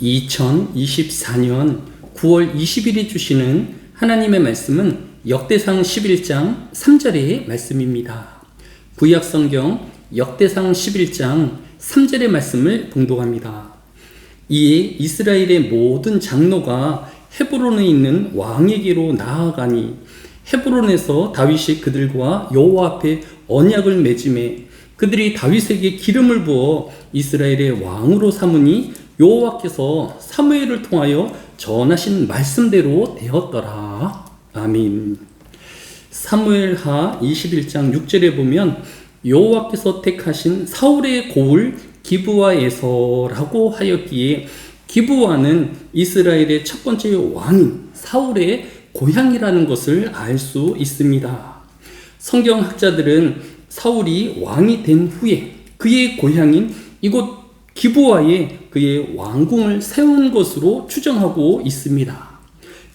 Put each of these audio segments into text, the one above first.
2024년 9월 20일에 주시는 하나님의 말씀은 역대상 11장 3절의 말씀입니다. 구약 성경 역대상 11장 3절의 말씀을 봉독합니다. 이에 이스라엘의 모든 장로가 헤브론에 있는 왕에게로 나아가니 헤브론에서 다윗이 그들과 여호와 앞에 언약을 맺음에 그들이 다윗에게 기름을 부어 이스라엘의 왕으로 삼으니 여호와께서 사무엘을 통하여 전하신 말씀대로 되었더라. 아멘. 사무엘하 21장 6절에 보면 여호와께서 택하신 사울의 고을 기브와에서라고 하였기에 기브와는 이스라엘의 첫 번째 왕인 사울의 고향이라는 것을 알 수 있습니다. 성경학자들은 사울이 왕이 된 후에 그의 고향인 이곳 기부와에 그의 왕궁을 세운 것으로 추정하고 있습니다.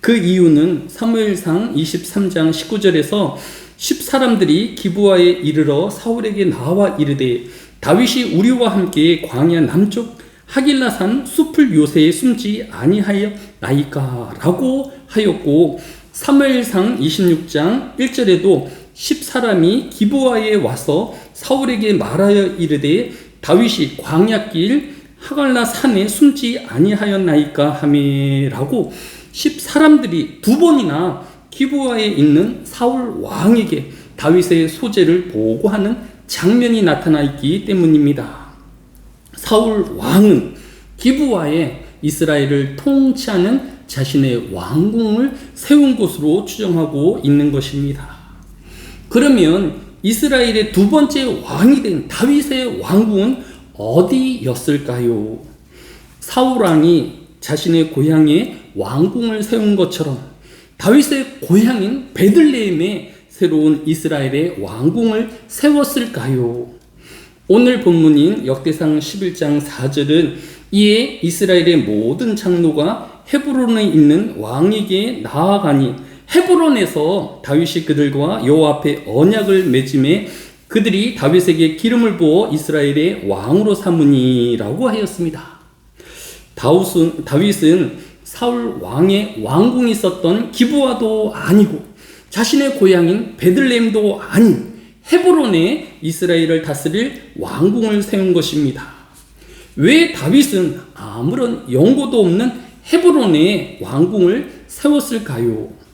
그 이유는 사무엘상 23장 19절에서 10사람들이 기부와에 이르러 사울에게 나와 이르되 다윗이 우리와 함께 광야 남쪽 하길라산 숲을 요새에 숨지 아니하였나이까라고 하였고 사무엘상 26장 1절에도 10사람이 기부와에 와서 사울에게 말하여 이르되 다윗이 광야길 하갈라 산에 숨지 아니하였나이까 하매라고 10사람들이 두 번이나 기부와에 있는 사울 왕에게 다윗의 소재를 보고하는 장면이 나타나 있기 때문입니다. 사울 왕은 기부와에 이스라엘을 통치하는 자신의 왕궁을 세운 곳으로 추정하고 있는 것입니다. 그러면 이스라엘의 두 번째 왕이 된 다윗의 왕궁은 어디였을까요? 사울 왕이 자신의 고향에 왕궁을 세운 것처럼 다윗의 고향인 베들레헴에 새로운 이스라엘의 왕궁을 세웠을까요? 오늘 본문인 역대상 11장 4절은 이에 이스라엘의 모든 장로가 헤브론에 있는 왕에게 나아가니 헤브론에서 다윗이 그들과 여호와 앞에 언약을 맺음에 그들이 다윗에게 기름을 부어 이스라엘의 왕으로 삼으니라고 하였습니다. 다윗은, 다윗은 사울 왕의 왕궁이 있었던 기부와도 아니고 자신의 고향인 베들레헴도 아닌 헤브론에 이스라엘을 다스릴 왕궁을 세운 것입니다. 왜 다윗은 아무런 연고도 없는 헤브론에 왕궁을 세웠을까요?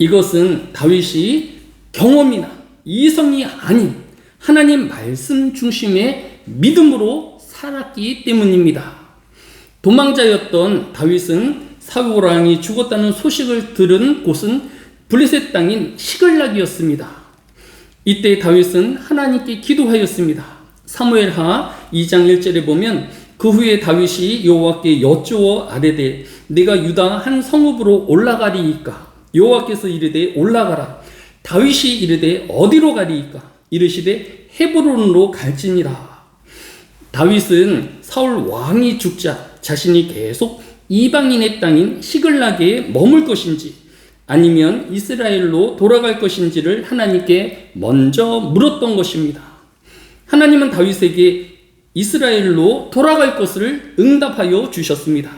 이것은 다윗이 경험이나 이성이 아닌 하나님 말씀 중심의 믿음으로 살았기 때문입니다. 도망자였던 다윗은 사울 왕이 죽었다는 소식을 들은 곳은 블레셋 땅인 시글락이었습니다. 이때 다윗은 하나님께 기도하였습니다. 사무엘하 2장 1절에 보면 그 후에 다윗이 여호와께 여쭈어 아뢰되 내가 유다 한 성읍으로 올라가리이까 여호와께서 이르되 올라가라 다윗이 이르되 어디로 가리이까 이르시되 헤브론으로 갈지니라 다윗은 사울 왕이 죽자 자신이 계속 이방인의 땅인 시글락에 머물 것인지 아니면 이스라엘로 돌아갈 것인지를 하나님께 먼저 물었던 것입니다. 하나님은 다윗에게 이스라엘로 돌아갈 것을 응답하여 주셨습니다.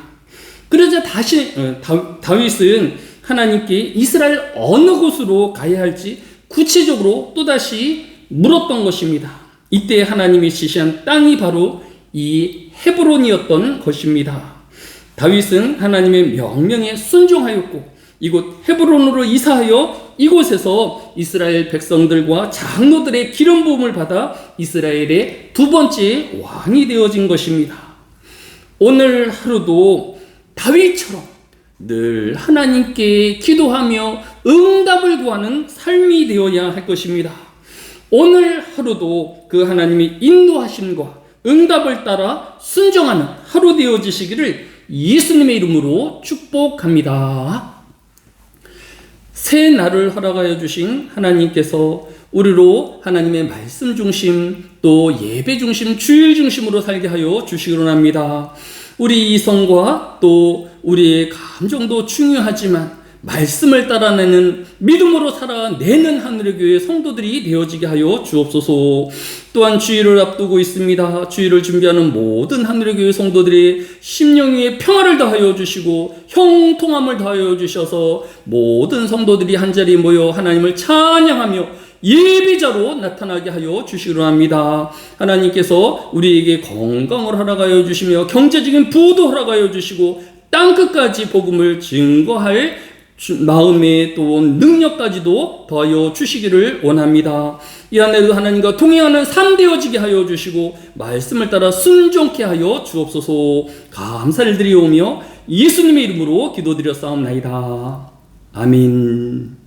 그러자 다시 어, 다윗은 하나님께 이스라엘 어느 곳으로 가야 할지 구체적으로 또다시 물었던 것입니다. 이때 하나님이 지시한 땅이 바로 이 헤브론이었던 것입니다. 다윗은 하나님의 명령에 순종하였고 이곳 헤브론으로 이사하여 이곳에서 이스라엘 백성들과 장로들의 기름 부음을 받아 이스라엘의 두 번째 왕이 되어진 것입니다. 오늘 하루도 다윗처럼 늘 하나님께 기도하며 응답을 구하는 삶이 되어야 할 것입니다. 오늘 하루도 그 하나님의 인도하심과 응답을 따라 순종하는 하루 되어지시기를 예수님의 이름으로 축복합니다. 새 날을 허락하여 주신 하나님께서 우리로 하나님의 말씀 중심 또 예배 중심 주일 중심으로 살게 하여 주시기로 합니다. 우리 이성과 또 우리의 감정도 중요하지만 말씀을 따라내는 믿음으로 살아내는 하늘의 교회 성도들이 되어지게 하여 주옵소서. 또한 주의를 앞두고 있습니다. 주의를 준비하는 모든 하늘의 교회 성도들이 심령 위에 평화를 더하여 주시고 형통함을 더하여 주셔서 모든 성도들이 한자리에 모여 하나님을 찬양하며 예비자로 나타나게 하여 주시기로 합니다. 하나님께서 우리에게 건강을 허락하여 주시며 경제적인 부도 허락하여 주시고 땅 끝까지 복음을 증거할 주- 마음의 또 능력까지도 더하여 주시기를 원합니다. 이 안에도 하나님과 동행하는 삶 되어지게 하여 주시고 말씀을 따라 순종케 하여 주옵소서 감사를 드리오며 예수님의 이름으로 기도드렸사옵나이다. 아멘.